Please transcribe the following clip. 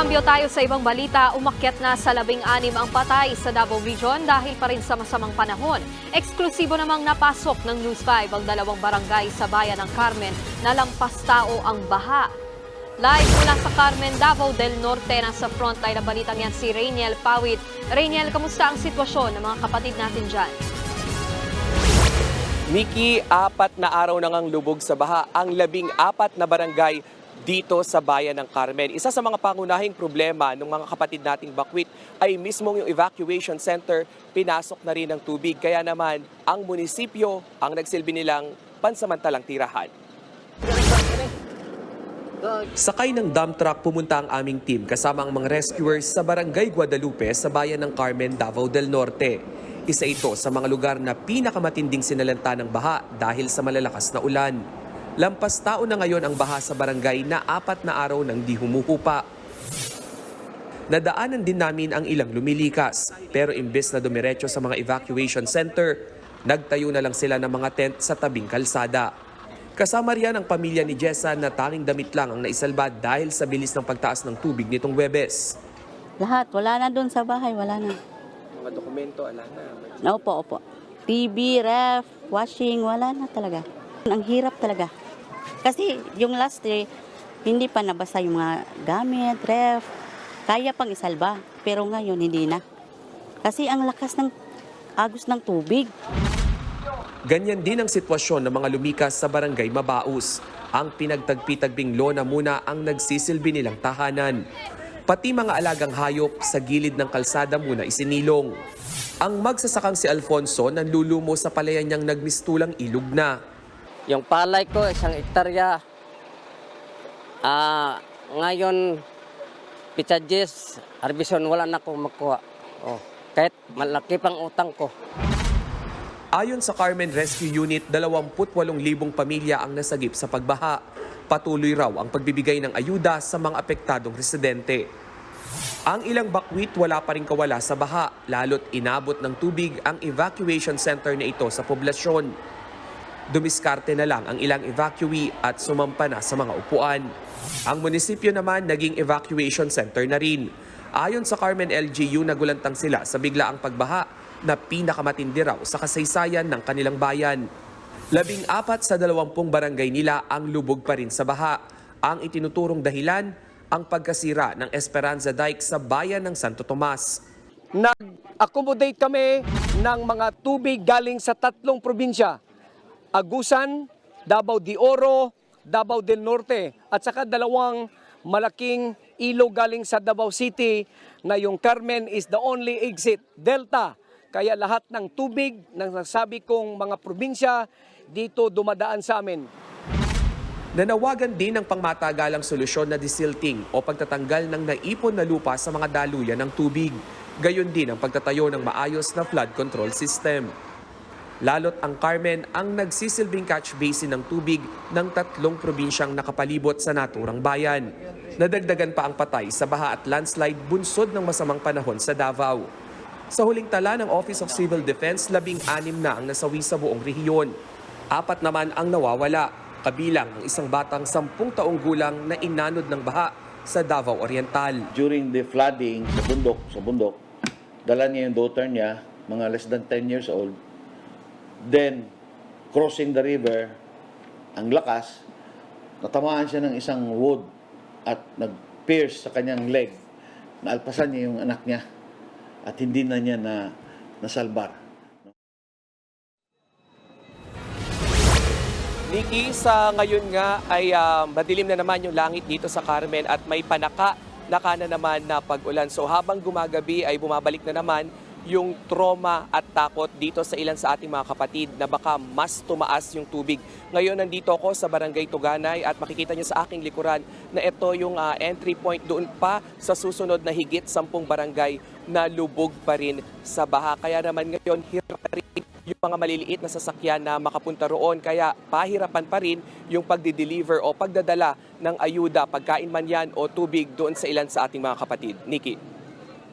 Kambyo tayo sa ibang balita, umakyat na sa labing anim ang patay sa Davao Region dahil pa rin sa masamang panahon. Eksklusibo namang napasok ng News 5 ang dalawang barangay sa bayan ng Carmen na lampas tao ang baha. Live mula sa Carmen, Davao del Norte, nasa frontline ng balitang yan si Rainiel Pawit. Rainiel, kamusta ang sitwasyon ng mga kapatid natin dyan? Miki, apat na araw na ngang lubog sa baha ang labing apat na barangay dito sa bayan ng Carmen. Isa sa mga pangunahing problema ng mga kapatid nating bakwit ay mismong yung evacuation center pinasok na rin ng tubig. Kaya naman ang munisipyo ang nagsilbi nilang pansamantalang tirahan. Sakay ng dump truck pumunta ang aming team kasama ang mga rescuers sa Barangay Guadalupe sa bayan ng Carmen, Davao del Norte. Isa ito sa mga lugar na pinakamatinding sinalanta ng baha dahil sa malalakas na ulan. Lampas tao na ngayon ang baha sa barangay na apat na araw nang di humuhupa. Nadaanan din namin ang ilang lumilikas pero imbes na dumiretso sa mga evacuation center, nagtayo na lang sila ng mga tent sa tabing kalsada. Kasama riyan ang pamilya ni Jessa na tanging damit lang ang naisalba dahil sa bilis ng pagtaas ng tubig nitong Webes. Lahat, wala na doon sa bahay, wala na. Mga dokumento, ala na. Opo, opo. TV, ref, washing, wala na talaga. Ang hirap talaga. Kasi yung last day, hindi pa nabasa yung mga gamit, ref. Kaya pang isalba, pero ngayon hindi na. Kasi ang lakas ng agos ng tubig. Ganyan din ang sitwasyon ng mga lumikas sa barangay Mabaus. Ang pinagtagpi-tagbing lona muna ang nagsisilbi nilang tahanan. Pati mga alagang hayop sa gilid ng kalsada muna isinilong. Ang magsasakang si Alfonso nanlulumo sa palayan niyang nagmistulang ilog na. Yung palay ko, isang ektarya. Ah, ngayon, pitadjes, arbison, wala na akong makuha. Oh, kahit malaki pang utang ko. Ayon sa Carmen Rescue Unit, 28,000 pamilya ang nasagip sa pagbaha. Patuloy raw ang pagbibigay ng ayuda sa mga apektadong residente. Ang ilang bakwit wala pa rin kawala sa baha, lalo't inabot ng tubig ang evacuation center na ito sa poblasyon. Dumiskarte na lang ang ilang evacuee at sumampa na sa mga upuan. Ang munisipyo naman naging evacuation center na rin. Ayon sa Carmen LGU, nagulantang sila sa biglaang pagbaha na pinakamatindi raw sa kasaysayan ng kanilang bayan. Labing apat sa dalawampung barangay nila ang lubog pa rin sa baha. Ang itinuturong dahilan, ang pagkasira ng Esperanza Dike sa bayan ng Santo Tomas. Nag-accommodate kami ng mga tubig galing sa tatlong probinsya. Agusan, Davao de Oro, Davao del Norte at saka dalawang malaking ilog galing sa Davao City na yung Carmen is the only exit, Delta. Kaya lahat ng tubig ng nasabi kong mga probinsya dito dumadaan sa amin. Nanawagan din ng pangmatagalang solusyon na desilting o pagtatanggal ng naipon na lupa sa mga daluyan ng tubig. Gayon din ang pagtatayo ng maayos na flood control system. Lalot ang Carmen ang nagsisilbing catch basin ng tubig ng tatlong probinsyang nakapalibot sa naturang bayan. Nadagdagan pa ang patay sa baha at landslide bunsod ng masamang panahon sa Davao. Sa huling tala ng Office of Civil Defense, labing anim na ang nasawi sa buong rehiyon. Apat naman ang nawawala, kabilang ang isang batang sampung taong gulang na inanod ng baha sa Davao Oriental. during the flooding sa bundok, sa bundok, dala niya yung daughter niya, mga less than 10 years old. Then, crossing the river, ang lakas, natamaan siya ng isang wood at nag-pierce sa kanyang leg. Naalpasan niya yung anak niya at hindi na niya na nasalbar. Nikki, sa ngayon nga ay ah, madilim na naman yung langit dito sa Carmen at may panaka na kana naman na pag-ulan. So habang gumagabi ay bumabalik na naman yung trauma at takot dito sa ilan sa ating mga kapatid na baka mas tumaas yung tubig. Ngayon nandito ako sa Barangay Tuganay at makikita niyo sa aking likuran na ito yung ah, entry point doon pa sa susunod na higit sampung barangay na lubog pa rin sa baha. Kaya naman ngayon hirap rin yung mga maliliit na sasakyan na makapunta roon. Kaya pahirapan pa rin yung pagdi-deliver o pagdadala ng ayuda, pagkain man yan o tubig doon sa ilan sa ating mga kapatid. Nikki.